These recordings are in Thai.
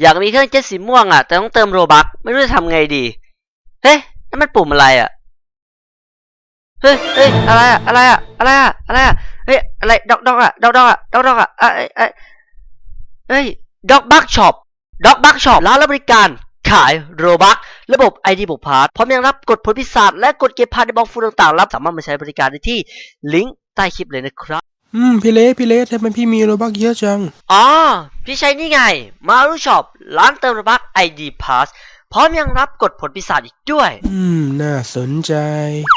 อยากมีเครื่องเจ็ตสีม่วงอะแต่ต้องเติมโรบักไม่รู้จะทำไงดี เฮ้ยนั่นมันปุ่มอะไรอะเฮ้ยเฮ้ยอะไรอะอะไรอะอะไรอะอะไรอะเฮ้ยอะไรดอกดอกอะดอกดอกอะดอกดอกอะเอ้ยเอ้ยเฮ้ยดอกบักช็อปดอกบักช็อปร้านรับบริการขายโรบักระบบ ID บุกพาร์ทพร้อมยังรับกดผลพิศาจและกดเก็บพาร์ทในบล็อกฟูต่างๆ รับสามารถมาใช้บริการได้ที่ลิงก์ใต้คลิปเลยนะครับ อืมพี่เล็กพี่เล็กทำไมพี่มีโรบักเยอะจัง อ๋อ พี่ใช้นี่ไง มารูช็อปร้านเติมโรบัก ID Pass พร้อมยังรับกดผลพิศาจอีกด้วย อืม น่าสนใจ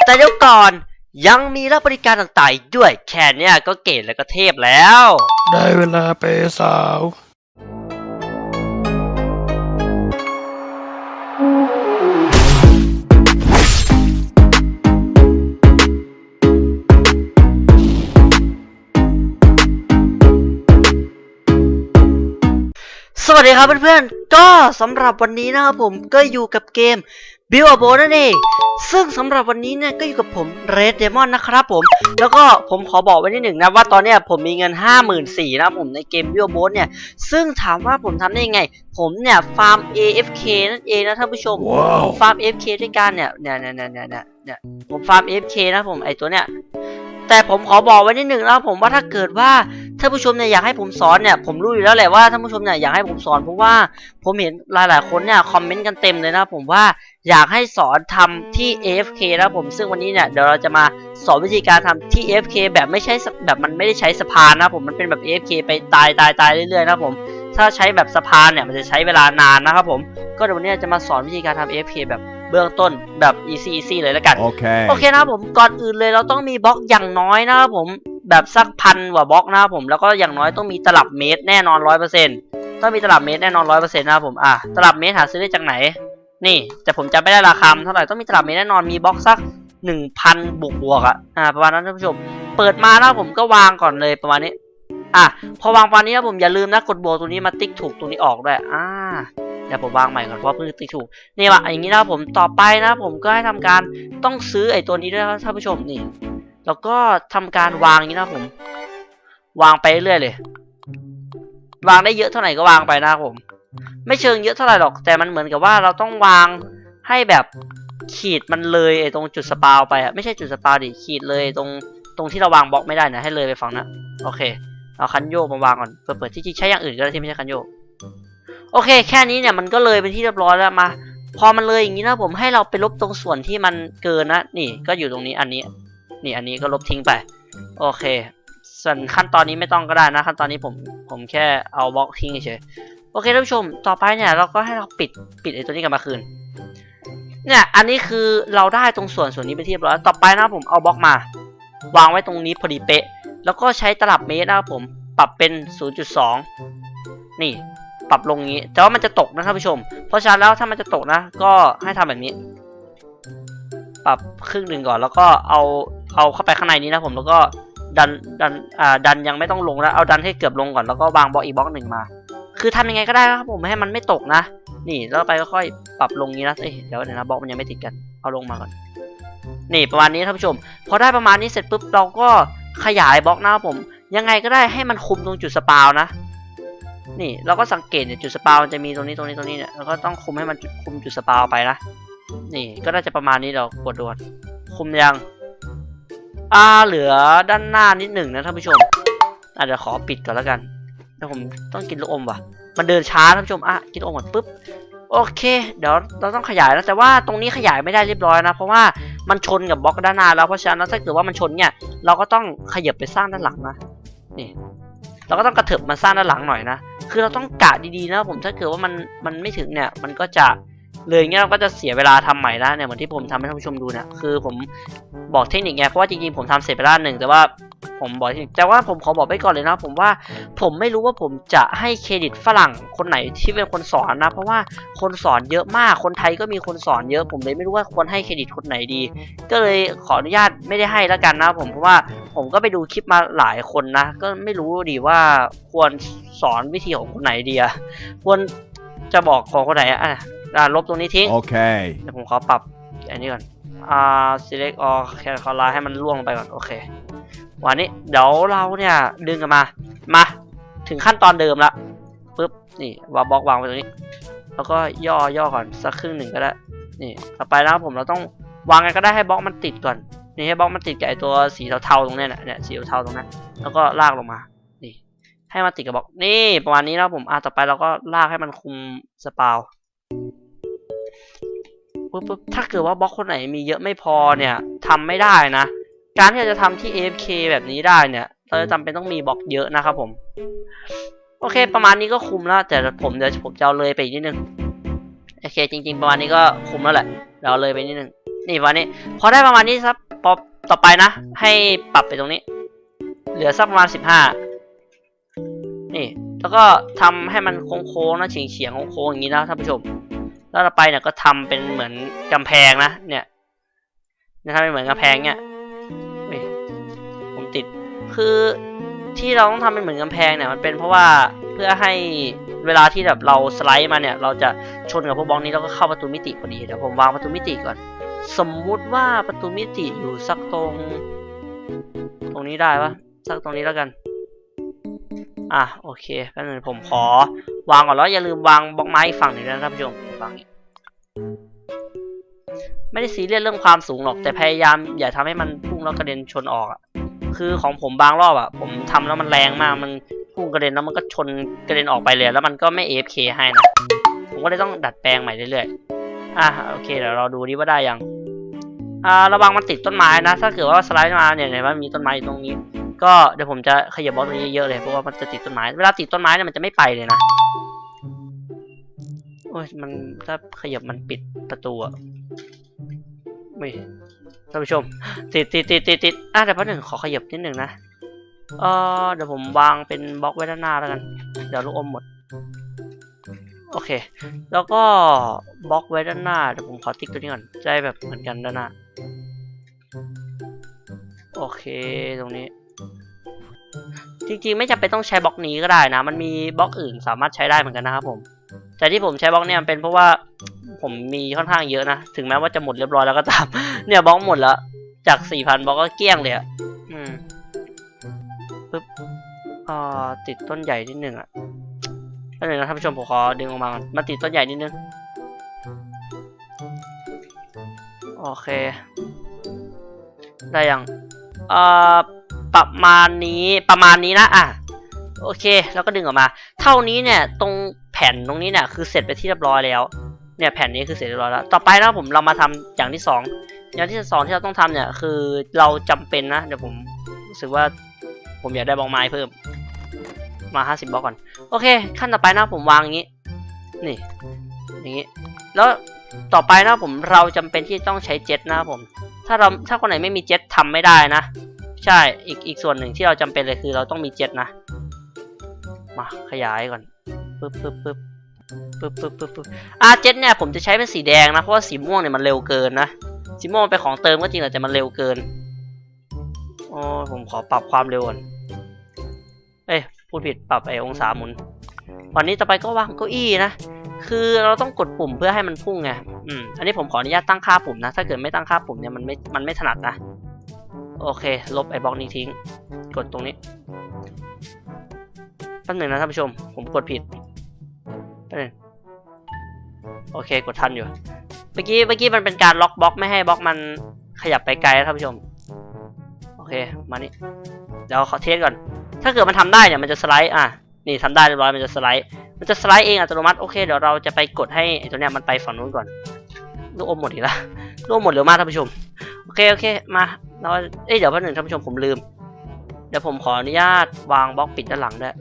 แต่เดี๋ยวก่อนยังมีรับบริการต่างๆอีกด้วย แค่เนี้ยก็เก๋และก็เทพแล้ว ได้เวลาไปสาว ครับเพื่อนๆ ก็สำหรับวันนี้นะครับผมก็อยู่กับเกม Build a b o นั่นเอง ซึ่งสำหรับวันนี้เนี่ยก็อยู่กับผม Red Demon นะครับผม แล้วก็ผมขอบอกไว้นิดหนึ่งนะว่าตอนเนี้ยผมมีเงิน 54,000นะครับผมในเกม Build a b o เนี่ย ซึ่งถามว่าผมทำได้ยังไง ผมเนี่ยฟาร์ม AFK นั่นเองนะท่านผู้ชมว้าวผมฟาร์ม AFK ด้วยกันเนี่ยเนี่ยเนี่ยเนี่ยเนี่ยเนี่ยเนี่ยผมฟาร์ม AFK นะผมไอตัวเนี่ยแต่ผมขอบอกไว้นิดหนึ่งนะครับผมว่าถ้าเกิดว่า ท่านผู้ชมเนี่ยอยากให้ผมสอนเนี่ยผมรู้อยู่แล้วแหละว่าท่านผู้ชมเนี่ยอยากให้ผมสอนเพราะว่าผมเห็นหลายๆคนเนี่ยคอมเมนต์กันเต็มเลยนะผมว่าอยากให้สอนทำที่ AFK นะผมซึ่งวันนี้เนี่ยเดี๋ยวเราจะมาสอนวิธีการทำที่ AFK แบบไม่ใช่แบบมันไม่ได้ใช้สะพานนะผมมันเป็นแบบ AFK ไปตายตายตายเรื่อยๆนะผมถ้าใช้แบบสะพานเนี่ยมันจะใช้เวลานานนะครับผมก็เดี๋ยววันนี้จะมาสอนวิธีการทำ AFK แบบเบื้องต้นแบบ easy easy เลยแล้วกัน Okay. โอเคนะครับผมก่อนอื่นเลยเราต้องมีบล็อกอย่างน้อยนะครับผม แบบสักพันกว่าบล็อกนะครับผมแล้วก็อย่างน้อยต้องมีตลับเมตรแน่นอนร้อยเปอร์เซ็นต์ต้องมีตลับเมตรแน่นอนร้อยเปอร์เซ็นต์นะครับผมอะตลับเมตรหาซื้อได้จากไหน นี่แต่ผมจำไม่ได้ราคาเท่าไหร่ต้องมีตลับเมตรแน่นอนมีบล็อกสักหนึ่งพันบวกบวกอะอ่าประมาณนั้นท่านผู้ชม เปิดมานะครับผมก็วางก่อนเลยประมาณนี้ อะพอวางประมาณนี้นะผมอย่าลืมนะกดบวกตรงนี้มาติ๊กถูกตรงนี้ออกด้วยอ่าเดี๋ยวผมวางใหม่ก่อนเพราะเพิ่งติ๊กถูกนี่ว่ะอย่างนี้นะผมต่อไปนะผมก็ให้ทำการต้องซื้อไอ้ตัวนี้ด้วยครับท่านผู้ชมนี่ แล้วก็ทำการวางนี้นะผม วางไปเรื่อยเลย วางได้เยอะเท่าไหร่ก็วางไปนะผม ไม่เชิงเยอะเท่าไหร่หรอก แต่มันเหมือนกับว่าเราต้องวางให้แบบขีดมันเลยไอ้ตรงจุดสปาวไปอะไม่ใช่จุดสปาวดิขีดเลยตรงตรงที่เราวางบล็อกไม่ได้นะให้เลยไปฝั่งนั้นโอเคเอาคันโยกมาวางก่อนเปิดๆที่จริงใช้อย่างอื่นก็ได้ที่ไม่ใช่คันโยกโอเค แค่นี้เนี่ยมันก็เลยไปนที่เรียบร้อยแล้วมา พอมันเลยอย่างนี้นะผมให้เราไปลบตรงส่วนที่มันเกินนะนี่ก็อยู่ตรงนี้อันนี้ นี่อันนี้ก็ลบทิ้งไป โอเค ส่วนขั้นตอนนี้ไม่ต้องก็ได้นะ ขั้นตอนนี้ผมผมแค่เอาบล็อกทิ้งเฉยโอเคท่านผู้ชม ต่อไปเนี่ยเราก็ให้เราปิดปิดไอ้ตัวนี้กลับมาคืน เนี่ยอันนี้คือเราได้ตรงส่วนส่วนนี้ไปที่เรียบร้อยต่อไปนะผมเอาบล็อกมา วางไว้ตรงนี้พอดีเป๊ะ แล้วก็ใช้ตลับเมตรนะครับผมปรับเป็น 0.2 นี่ปรับลงงี้ แต่ว่ามันจะตกนะท่านผู้ชม เพราะฉะนั้นแล้วถ้ามันจะตกนะ ก็ให้ทำแบบนี้ ปรับครึ่งหนึ่งก่อน แล้วก็เอา เอาเข้าไปข้างในนี้นะผมแล้วก็ดันดันอ่าดันยังไม่ต้องลงนะเอาดันให้เกือบลงก่อนแล้วก็วางบล็อกอีกบล็อกหนึ่งมา คือทำยังไงก็ได้นะครับผมให้มันไม่ตกนะ นี่แล้วไปก็ค่อยปรับลงนี้นะเอ้ยเดี๋ยวเดี๋ยวนะบล็อกมันยังไม่ติดกันเอาลงมาก่อนนี่ประมาณนี้ท่านผู้ชมพอได้ประมาณนี้เสร็จปุ๊บเราก็ขยายบล็อกนะครับผม ยังไงก็ได้ให้มันคุมตรงจุดสปาวนะ นี่เราก็สังเกตเนี่ยจุดสปาวมันจะมีตรงนี้ตรงนี้ตรงนี้เนี่ยแล้วก็ต้องคุมให้มันคุมจุดสปาวไปนะนี่ก็น่าจะประมาณนี้เรากดดวนคุมยัง อ่าเหลือด้านหน้านิดหนึ่งนะท่านผู้ชมอะเดี๋ยวขอปิดก่อนแล้วกันเดี๋ยวผมต้องกินลูกอมว่ะ มันเดินช้าท่านผู้ชมอะกินลูกอมก่อนปุ๊บโอเค เดี๋ยวเราต้องขยายนะแต่ว่าตรงนี้ขยายไม่ได้เรียบร้อยนะ เพราะว่ามันชนกับบล็อกด้านหน้าแล้วเพราะฉะนั้นถ้าเกิดว่ามันชนเนี่ย เราก็ต้องขยับไปสร้างด้านหลังนะนี่เราก็ต้องกระเถิบมาสร้างด้านหลังหน่อยนะ คือเราต้องกะดีๆนะผมถ้าเกิดว่ามันมันไม่ถึงเนี่ย มันก็จะ เลยเงี้ยเราก็จะเสียเวลาทำใหม่แล้วเนี่ยเหมือนที่ผมทำให้ท่านผู้ชมดูเนี่ยคือผมบอกเทคนิคไงเพราะว่าจริงๆผมทำเสร็จไปแล้วหนึ่งแต่ว่าผมบอกเทคนิคแต่ว่าผมขอบอกไปก่อนเลยนะผมว่าผมไม่รู้ว่าผมจะให้เครดิตฝรั่งคนไหนที่เป็นคนสอนนะ เพราะว่าคนสอนเยอะมากคนไทยก็มีคนสอนเยอะ ผมเลยไม่รู้ว่าควรให้เครดิตคนไหนดี ก็เลยขออนุญาตไม่ได้ให้แล้วกันนะ ผมเพราะว่าผมก็ไปดูคลิปมาหลายคนนะ ก็ไม่รู้ดีว่าควรสอนวิธีของคนไหนดีอะควรจะบอกของคนไหนอะ อะอะลบตรงนี้ทิ้ง Okay. เดี๋ยวผมขอปรับอันนี้ก่อนอ่า select all can c o l o r ให้มันล่วงลงไปก่อนโอเควันนี้เดี๋ยวเราเนี่ยดึงกันมา มา ถึงขั้นตอนเดิมละปุ๊บนี่วางบล็อกวางไว้ตรงนี้ แล้วก็ย่อย่อก่อนสักครึ่งหนึ่งก็ได้นี่ต่อไปนะครับผมเราต้องวางไงก็ได้ให้บล็อกมันติดก่อนนี่ให้บล็อกมันติดกับไอตัวสีเทาๆตรงเนี้ยนะเนี่ยสีเทาๆตรงนั้นแล้วก็ลากลงมานี่ ให้มันติดกับบล็อกนี่ประมาณนี้นะครับผมอะต่อไปเราก็ลากให้มันคุมสปาว ปุ๊บปุ๊บถ้าเกิดว่าบล็อกคนไหนมีเยอะไม่พอเนี่ยทำไม่ได้นะ การที่เราจะทำที่ AFK แบบนี้ได้เนี่ย เราจะจำเป็นต้องมีบล็อกเยอะนะครับผม โอเค ประมาณนี้ก็คุมแล้วแต่ผมเดี๋ยวผมจะเอาเลยไปอีกนิดนึงโอเค จริง ๆ ประมาณนี้ก็คุมแล้วแหละเราเอาเลยไปนิดนึงนี่ประมาณนี้พอได้ประมาณนี้ครับพอต่อไปนะ ให้ปรับไปตรงนี้ เหลือสักประมาณสิบห้านี่ แล้วก็ทำให้มันโค้งๆนะเฉียงๆโค้งๆอย่างนี้นะท่านผู้ชม แล้วต่อไปเนี่ยก็ทำเป็นเหมือนกำแพงนะเนี่ยนี่ยทำเป็นเหมือนกำแพงเนี่ยผมติดคือที่เราต้องทำเป็นเหมือนกำแพงเนี่ยมันเป็นเพราะว่าเพื่อให้เวลาที่แบบเราสไลด์มาเนี่ย เราจะชนกับพวกบล็อกนี้แล้วก็เข้าประตูมิติพอดีเดี๋ยวผมวางประตูมิติก่อน สมมุติว่าประตูมิติอยู่สักตรง ตรงนี้ได้ปะสักตรงนี้แล้วกัน อะโอเคแป๊บนึงผมขอวางก่อนแล้วอย่าลืมวางบล็อกไม้อีกฝั่งหนึ่งนะท่านผู้ชมังนี้ไม่ได้ซีเรียสเรื่องความสูงหรอก แต่พยายามอย่าทำให้มันพุ่งแล้วกระเด็นชนออกอะคือของผมบางรอบอะผมทำแล้วมันแรงมากมันพุ่งกระเด็นแล้วมันก็ชนกระเด็นออกไปเลย แล้วมันก็ไม่ AFK ให้นะผมก็เลยต้องดัดแปลงใหม่เรื่อยๆอะโอเคเดี๋ยวเราดูดิว่าได้ยังอ่าระวังมันติดต้นไม้นะ ถ้าเกิดว่าสไลด์มาเนี่ยเห็นว่ามีต้นไม้อยู่ตรงนี้ ก็เดี๋ยวผมจะขยับบอกตรงนี้เยอะเลยเพราะว่ามันจะติดต้นไม้ เวลาติดต้นไม้เนี่ยมันจะไม่ไปเลยนะ อ้ยมันถ้าขยับมันปิดประตูอะไม่ท่านผู้ชม ติดติดติดติดติดอะเดี๋ยวแป๊บหนึ่งขอขยับนิดหนึ่งนะเออเดี๋ยวผมวางเป็นบล็อกไว้ด้านหน้าแล้วกัน เดี๋ยวลูกอมหมด โอเค แล้วก็บล็อกไว้ด้านหน้าเดี๋ยวผมขอติ๊กตัวนี้ก่อนจะได้แบบเหมือนกันด้านหน้า โอเคตรงนี้ จริงๆ ไม่จำเป็นต้องใช้บล็อกนี้ก็ได้นะ มันมีบล็อกอื่นสามารถใช้ได้เหมือนกันนะครับผม แต่ที่ผมใช้บล็อกเนี่ยมันเป็นเพราะว่าผมมีค่อนข้างเยอะนะ ถึงแม้ว่าจะหมดเรียบร้อยแล้วก็ตาม เนี่ยบล็อกหมดแล้ว จากสี่พันบล็อกก็เกลี้ยงเลยอะอืมปึ๊บอ่าติดต้นใหญ่นิดนึงอะต้นหนึ่งนะท่านผู้ชมผมขอดึงออกมาก่อนมาติดต้นใหญ่นิดนึง โอเค ได้ยัง เอ่อ ประมาณนี้ ประมาณนี้นะ อะ โอเค แล้วก็ดึงออกมา เท่านี้เนี่ยตรงแผ่นตรงนี้เนี่ยคือเสร็จไปที่เรียบร้อยแล้ว เนี่ยแผ่นนี้คือเสร็จเรียบร้อยแล้ว ต่อไปนะผมเรามาทำอย่างที่สองอย่างที่สองที่เราต้องทำเนี่ยคือเราจำเป็นนะเดี๋ยวผมรู้สึกว่าผมอยากได้บล็อกไม้เพิ่ม มาห้าสิบบล็อกก่อน โอเค ขั้นต่อไปนะผมวางอย่างนี้ นี่ อย่างนี้ แล้วต่อไปนะผมเราจำเป็นที่ต้องใช้เจ็ตนะผม ถ้าเราถ้าคนไหนไม่มีเจ็ตทำไม่ได้นะ ใช่ อีกอีกส่วนหนึ่งที่เราจำเป็นเลยคือเราต้องมีเจ็ตนะ มาขยายก่อนปึ๊บปึ๊บปึ๊บปึ๊บปึ๊บปึ๊บปึ๊บอ่าเจ็ตเนี่ยผมจะใช้เป็นสีแดงนะ เพราะว่าสีม่วงเนี่ยมันเร็วเกินนะ สีม่วงเป็นของเติมก็จริงแต่มันเร็วเกินโอ้ผมขอปรับความเร็วก่อน เอ้ยพูดผิดปรับไอองศาหมุน วันนี้ต่อไปก็วางเก้าอี้นะ คือเราต้องกดปุ่มเพื่อให้มันพุ่งไง อืม อันนี้ผมขออนุญาตตั้งค่าปุ่มนะ ถ้าเกิดไม่ตั้งค่าปุ่มเนี่ยมันไม่ มันไม่ถนัดนะ โอเค ลบไอ้บล็อกนี้ทิ้ง กดตรงนี้ แป๊บหนึ่งนะท่านผู้ชม ผมกดผิดแป๊บนึงโอเคกดทันอยู่ เมื่อกี้เมื่อกี้มันเป็นการล็อกบล็อกไม่ให้บล็อกมันขยับไปไกลนะท่านผู้ชม โอเค มานี่ เดี๋ยวขอเทสก่อน ถ้าเกิดมันทำได้เนี่ยมันจะสไลด์ อะ นี่ทำได้เรียบร้อยมันจะสไลด์ มันจะสไลด์เองอัตโนมัติ โอเค เดี๋ยวเราจะไปกดให้ไอ้ตัวเนี้ยมันไปฝั่งนู้นก่อน ลูกอมหมดอีกแล้วลูกอมหมดเร็วมากท่านผู้ชม โอเค โอเค มา เรา เอ้ย เดี๋ยวแป๊บหนึ่งท่านผู้ชมผมลืม เดี๋ยวผมขออนุญาตวางบล็อกปิดด้านหลังด้วย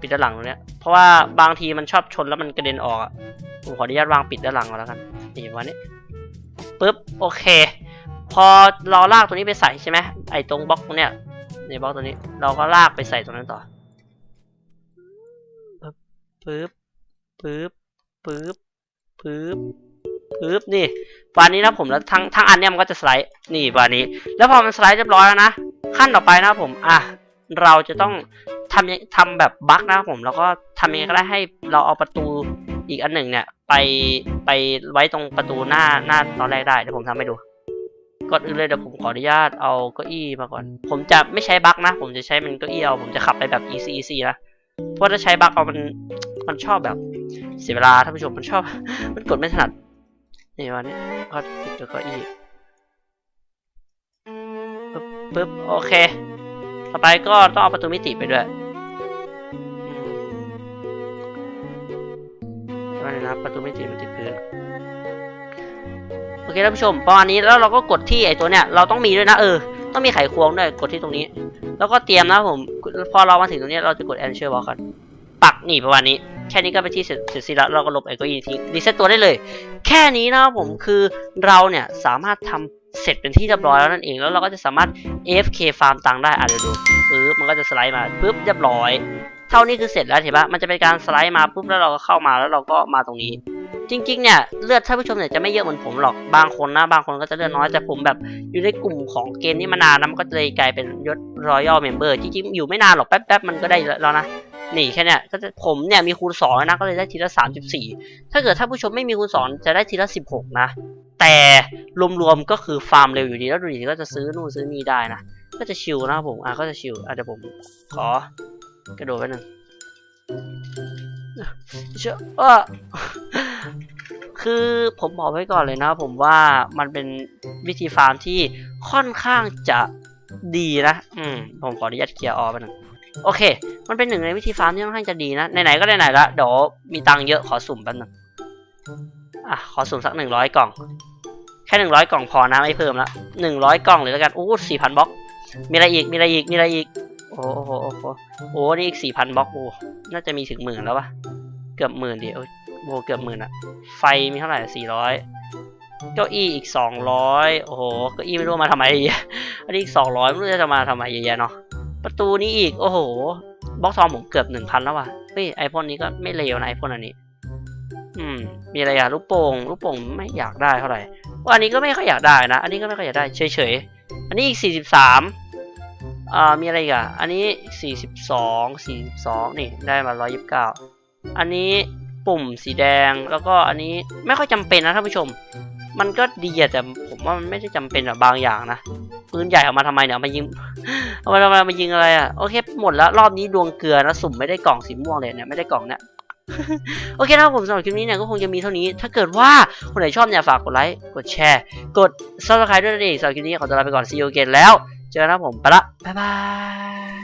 ปิดด้านหลังตรงเนี้ย เพราะว่าบางทีมันชอบชนแล้วมันกระเด็นออกอะผมขออนุญาตวางปิดด้านหลังก่อนแล้วกันนี่วันนี้ปึ๊บโอเค พอเราลากตัวนี้ไปใส่ใช่ไหมไอ้ตรงบล็อกตรงเนี้ยในบล็อกตัวนี้ เราก็ลากไปใส่ตรงนั้นต่อปึ๊บปึ๊บปึ๊บปึ๊บปึ๊บนี่วานนี้นะผมแล้วทั้งทั้งอันเนี้ยมันก็จะสไลด์นี่วานนี้ แล้วพอมันสไลด์เรียบร้อยแล้วนะขั้นต่อไปนะผมอะเราจะต้อง ทำยังทำแบบบั๊กนะครับผมแล้วก็ทำยังไงก็ได้ให้เราเอาประตูอีกอันหนึ่งเนี่ย ไปไปไว้ตรงประตูหน้าหน้าตอนแรกได้เดี๋ยวผมทำให้ดูก่อนอื่นเลยเดี๋ยวผมขออนุญาตเอาเก้าอี้มาก่อน ผมจะไม่ใช้บั๊กนะ ผมจะใช้เป็นเก้าอี้เอาผมจะขับไปแบบ easy easy นะเพราะถ้าใช้บั๊กเอามันมันชอบแบบเสียเวลาท่านผู้ชมมันชอบ มันกดไม่ถนัดนี่วันนี้ก็ติดเก้าอี้ปึ๊บปึ๊บโอเค ต่อไปก็ต้องเอาประตูมิติไปด้วยอะไรนะประตูมิติมันติดพื้นโอเคท่านผู้ชมประมาณนี้แล้วเราก็กดที่ไอตัวเนี้ยเราต้องมีด้วยนะเออต้องมีไขควงด้วยกดที่ตรงนี้ แล้วก็เตรียมนะผมพอเรามาถึงตรงนี้เราจะกด Enter Wall ก่อนปักหนีประมาณนี้ แค่นี้ก็ไปนที่เสร็จสิ้นแล้วเราก็ลบไอเก้าอี้ทิ้งรีเซ็ตตัวได้เลย แค่นี้นะครับผมคือเราเนี่ยสามารถทำเสร็จเป็นที่เรียบร้อยแล้วนั่นเองแล้วเราก็จะสามารถ AFK ฟาร์มตังค์ได้อะเดี๋ยวดูปึ๊บมันก็จะสไลด์มาปึ๊บเรียบร้อย เท่านี้คือเสร็จแล้วเห็นปะมันจะเป็นการสไลด์มาปุ๊บแล้วเราก็เข้ามาแล้วเราก็มาตรงนี้ จริง ๆ เนี่ยเลือดท่านผู้ชมเนี่ยจะไม่เยอะเหมือนผมหรอกบางคนนะบางคนก็จะเลือดน้อยแต่ผมแบบอยู่ในกลุ่มของเกมนี้มานานนะมันก็เลยกลายเป็นยศ Royal Member จริงๆอยู่ไม่นานหรอกแป๊บๆมันก็ได้แล้วนะ นี่แค่นี้ก็จะผมเนี่ยมีคูณ2แล้วนะก็เลยได้ทีละ34 ถ้าเกิดท่าผู้ชมไม่มีคูณ2จะได้ทีละ 16 นะ แต่รวมๆก็คือฟาร์มเร็วอยู่ดีแล้วดูดิก็จะซื้อนู่นซื้อนี่ได้นะ ก็จะชิลนะผมอะก็จะชิลอะเดี๋ยวผมขอกระโดดไปหนึ่งเชื่อว่าคือผมบอกไว้ก่อนเลยนะ ผมว่ามันเป็นวิธีฟาร์มที่ค่อนข้างจะดีนะ อืมผมขออนุญาตเคลียร์ออไปหนึ่ง โอเค มันเป็นหนึ่งในวิธีฟาร์มที่ค่อนข้างจะดีนะ ไหนๆก็ไหนๆละ เดี๋ยวมีตังค์เยอะขอสุ่มแป๊บนึงอะ ขอสุ่มสักหนึ่งร้อยกล่อง แค่หนึ่งร้อยกล่องพอนะไม่เพิ่มละหนึ่งร้อยกล่องเลยแล้วกันโอ้สี่พันบล็อก มีอะไรอีก มีอะไรอีก มีอะไรอีก โอ้โห โอ้โห โอ้โหนี่อีกสี่พันบล็อก โอ้ น่าจะมีถึงหมื่นแล้ววะเกือบหมื่นดิโอ้โอ้โหเกือบหมื่นอะไฟมีเท่าไหร่สี่ร้อยเก้าอี้อีกสองร้อยโอ้โห เก้าอี้ไม่รู้มาทำไมอะอันนี้อีกสองร้อยไม่รู้จะมาทำไมเยอะแยะเนาะ ประตูนี้อีก โอ้โห บล็อกทองผมเกือบหนึ่งพันแล้วว่ะ เฮ้ย ไอพ่นนี้ก็ไม่เลวนะไอพ่นอันนี้ อืม มีอะไรอะลูกโป่งลูกโป่งไม่อยากได้เท่าไหร่ว่าอันนี้ก็ไม่ค่อยอยากได้นะ อันนี้ก็ไม่ค่อยอยากได้ เฉยๆ อันนี้อีกสี่สิบสามอ่า มีอะไรอีกอะอันนี้สี่สิบสองสี่สิบสองนี่ได้มาร้อยยิบเก้าอันนี้ปุ่มสีแดง แล้วก็อันนี้ไม่ค่อยจำเป็นนะท่านผู้ชม มันก็ดีแต่ผมว่ามันไม่ได้จำเป็นอะบางอย่างนะ ปืนใหญ่ออกมาทำไมเนี่ยมายิงเอามาทำไมามายิงอะไรอะโอเคหมดแล้วรอบนี้ดวงเกลือนะสุ่มไม่ได้กล่องสีม่วงเลยเนี่ยไม่ได้กล่องเนี่ยโอเคนะครับผมสำหรับคลิปนี้เนี่ยก็คงจะมีเท่านี้ ถ้าเกิดว่าคนไหนชอบเนี่ยฝากกดไลค์กดแชร์ กด subscribe ด้วยนะเองสำหรับคลิปนี้ขอตัวลาไปก่อนซีอูเกนแล้ว เจอกันนะครับผมไปละบ๊ายบาย